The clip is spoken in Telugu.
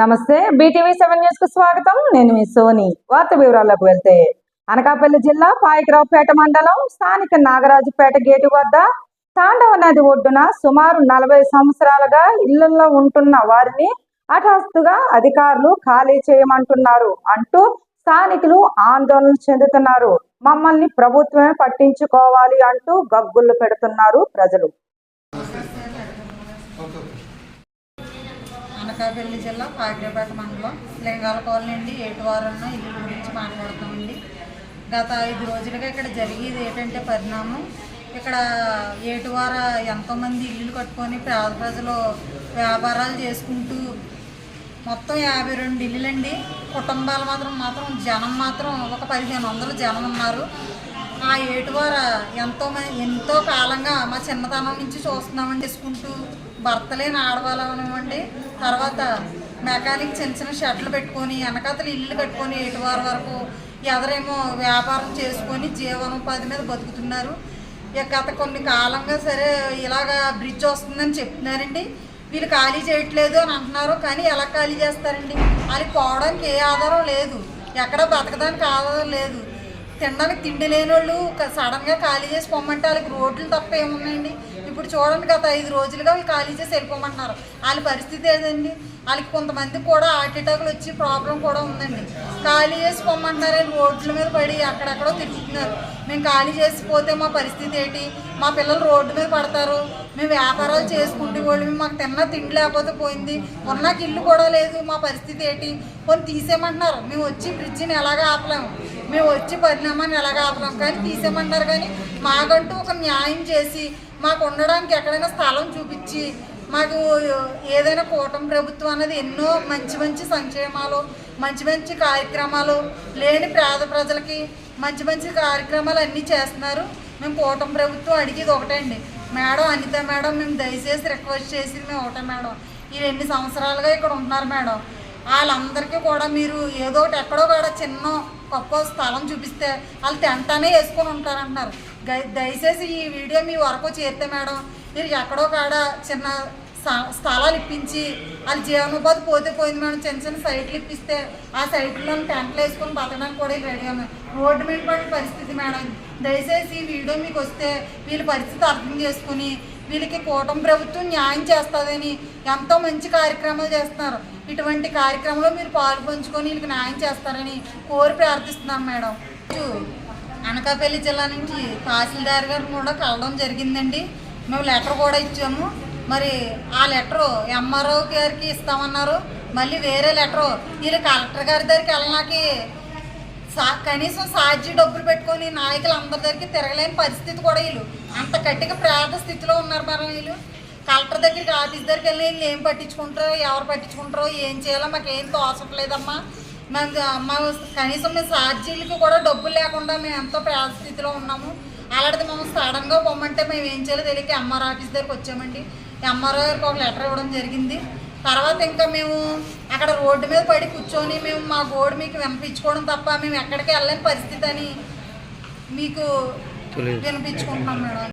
నమస్తే బీటీవీ సెవెన్ న్యూస్కు స్వాగతం. నేను మీ సోని. వార్త వివరాల్లోకి వెళ్తే అనకాపల్లి జిల్లా పాయకరావుపేట మండలం స్థానిక నాగరాజుపేట గేటు వద్ద తాండవ నది ఒడ్డున సుమారు నలభై సంవత్సరాలుగా ఇళ్ళలో ఉంటున్న వారిని హఠాత్తుగా అధికారులు ఖాళీ చేయమంటున్నారు అంటూ స్థానికులు ఆందోళన చెందుతున్నారు. మమ్మల్ని ప్రభుత్వమే పట్టించుకోవాలి అంటూ గగ్గులు పెడుతున్నారు ప్రజలు. అనకాపల్లి జిల్లా పాకిరేపేట మండలం లింగాల కాలనీ అండి. ఏటువారన్న ఇల్లు గురించి మాట్లాడుతామండి. గత ఐదు రోజులుగా ఇక్కడ జరిగేది ఏంటంటే పరిణామం. ఇక్కడ ఏటువార ఎంతోమంది ఇల్లులు కట్టుకొని పేద ప్రజలు వ్యాపారాలు చేసుకుంటూ మొత్తం యాభై రెండు ఇల్లులండి. కుటుంబాలు మాత్రం మాత్రం జనం మాత్రం ఒక పదిహేను వందల జనం ఉన్నారు. ఆ ఏటువార ఎంతో ఎంతో కాలంగా మా చిన్నతనం నుంచి చూస్తున్నామని చేసుకుంటూ భర్తలేని ఆడవాళ్ళనివ్వండి తర్వాత మెకానిక్ చిన్న చిన్న షెడ్లు పెట్టుకొని వెనకాతలు ఇల్లు కట్టుకొని ఏటువార వరకు ఎదరేమో వ్యాపారం చేసుకొని జీవనోపాధి మీద బతుకుతున్నారు. ఇక గత కొన్ని కాలంగా సరే ఇలాగా బ్రిడ్జ్ వస్తుందని చెప్తున్నారండి. వీళ్ళు ఖాళీ చేయట్లేదు అని అంటున్నారు కానీ ఎలా ఖాళీ చేస్తారండి? వాళ్ళకి పోవడానికి ఏ ఆధారం లేదు. ఎక్కడ బతకడానికి ఆధారం లేదు. తినడానికి తిండి లేని వాళ్ళు సడన్గా ఖాళీ చేసి పొమ్మంటే వాళ్ళకి రోడ్లు తప్ప ఏమున్నాయండి? చూడండి గత ఐదు రోజులుగా వాళ్ళు ఖాళీ చేసి వెళ్ళిపోమంటున్నారు. వాళ్ళ పరిస్థితి ఏదండి? వాళ్ళకి కొంతమంది కూడా హార్ట్ అటాక్లు వచ్చి ప్రాబ్లం కూడా ఉందండి. ఖాళీ చేసి పొమ్మంటున్నారు రోడ్ల మీద పడి అక్కడక్కడో తిరుగుతున్నారు. మేము ఖాళీ చేసిపోతే మా పరిస్థితి ఏంటి? మా పిల్లలు రోడ్డు మీద పడతారు. మేము వ్యాపారాలు చేసుకుంటే వాళ్ళు మాకు తిన్న తిండి లేకపోతే పోయింది. ఉన్నాకి ఇల్లు కూడా లేదు మా పరిస్థితి ఏంటి? కొన్ని తీసేయమంటున్నారు. మేము వచ్చి బ్రిడ్జిని ఎలాగ ఆపలేము. మేము వచ్చి పరిణామాన్ని ఎలాగ ఆపలేం కానీ తీసేయమంటారు కానీ మాకంటూ ఒక న్యాయం చేసి మాకు ఉండడానికి ఎక్కడైనా స్థలం చూపించి మాకు ఏదైనా కూటమి ప్రభుత్వం అనేది ఎన్నో మంచి మంచి సంక్షేమాలు మంచి మంచి కార్యక్రమాలు లేని పేద ప్రజలకి మంచి మంచి కార్యక్రమాలు అన్నీ చేస్తున్నారు. మేము కూటమి ప్రభుత్వం అడిగేది ఒకటండి. మేడం అనిత మేడం మేము దయచేసి రిక్వెస్ట్ చేసి మేము ఒకటే మేడం. ఈ ఎన్ని సంవత్సరాలుగా ఇక్కడ ఉంటున్నారు మేడం? వాళ్ళందరికీ కూడా మీరు ఏదో ఒకటి ఎక్కడో కూడా చిన్న గొప్ప స్థలం చూపిస్తే వాళ్ళు తింటానే వేసుకొని ఉంటారంటున్నారు. దయచేసి ఈ వీడియో మీ వరకు చేస్తే మేడం మీరు ఎక్కడో కాడ చిన్న స్థ- స్థలాలు ఇప్పించి వాళ్ళ జీవనోపాధి పోతే పోయింది మేడం. చిన్న చిన్న సైట్లు ఇప్పిస్తే ఆ సైట్లో టెంట్లు వేసుకొని బతకడానికి కూడా రెడీ ఉన్నాయి రోడ్డు మీద పడిన పరిస్థితి మేడం. దయచేసి ఈ వీడియో మీకు వస్తే వీళ్ళ పరిస్థితి అర్థం చేసుకుని వీళ్ళకి కూటమి ప్రభుత్వం న్యాయం చేస్తుందని ఎంతో మంచి కార్యక్రమాలు చేస్తున్నారు. ఇటువంటి కార్యక్రమంలో మీరు పాలు పంచుకొని వీళ్ళకి న్యాయం చేస్తారని కోరి ప్రార్థిస్తున్నాం మేడం. అనకాపల్లి జిల్లా నుంచి తహసీల్దార్ గారు కూడా కలవడం జరిగిందండి. మేము లెటర్ కూడా ఇచ్చాము. మరి ఆ లెటరు ఎంఆర్ఓ గారికి ఇస్తామన్నారు. మళ్ళీ వేరే లెటరు వీళ్ళు కలెక్టర్ గారి దగ్గరికి వెళ్ళడానికి సా కనీసం సాధ్య డబ్బులు పెట్టుకొని నాయకులు అందరి దగ్గరికి తిరగలేని పరిస్థితి కూడా వీళ్ళు. అంత గట్టిగా పేద స్థితిలో ఉన్నారు మరి వీళ్ళు. కలెక్టర్ దగ్గరికి ఆఫీస్ దగ్గరికి వెళ్ళి వీళ్ళు ఏం పట్టించుకుంటారో ఎవరు పట్టించుకుంటారో ఏం చేయాలో మాకు ఏం తోచట్లేదమ్మా. మేము మా కనీసం మేము సాధ్యులకి కూడా డబ్బులు లేకుండా మేము ఎంతో పేద స్థితిలో ఉన్నాము. అలాంటిది మేము సడన్గా పొమ్మంటే మేము ఏం చేయాలో తెలియక ఎంఆర్ ఆఫీస్ దగ్గరికి వచ్చామండి. ఎంఆర్ఓ గారికి ఒక లెటర్ ఇవ్వడం జరిగింది. తర్వాత ఇంకా మేము అక్కడ రోడ్డు మీద పడి కూర్చొని మేము మా గోడు మీకు వినిపించుకోవడం తప్ప మేము ఎక్కడికి వెళ్ళలేని పరిస్థితి అని మీకు వినిపించుకుంటున్నాం మేడం.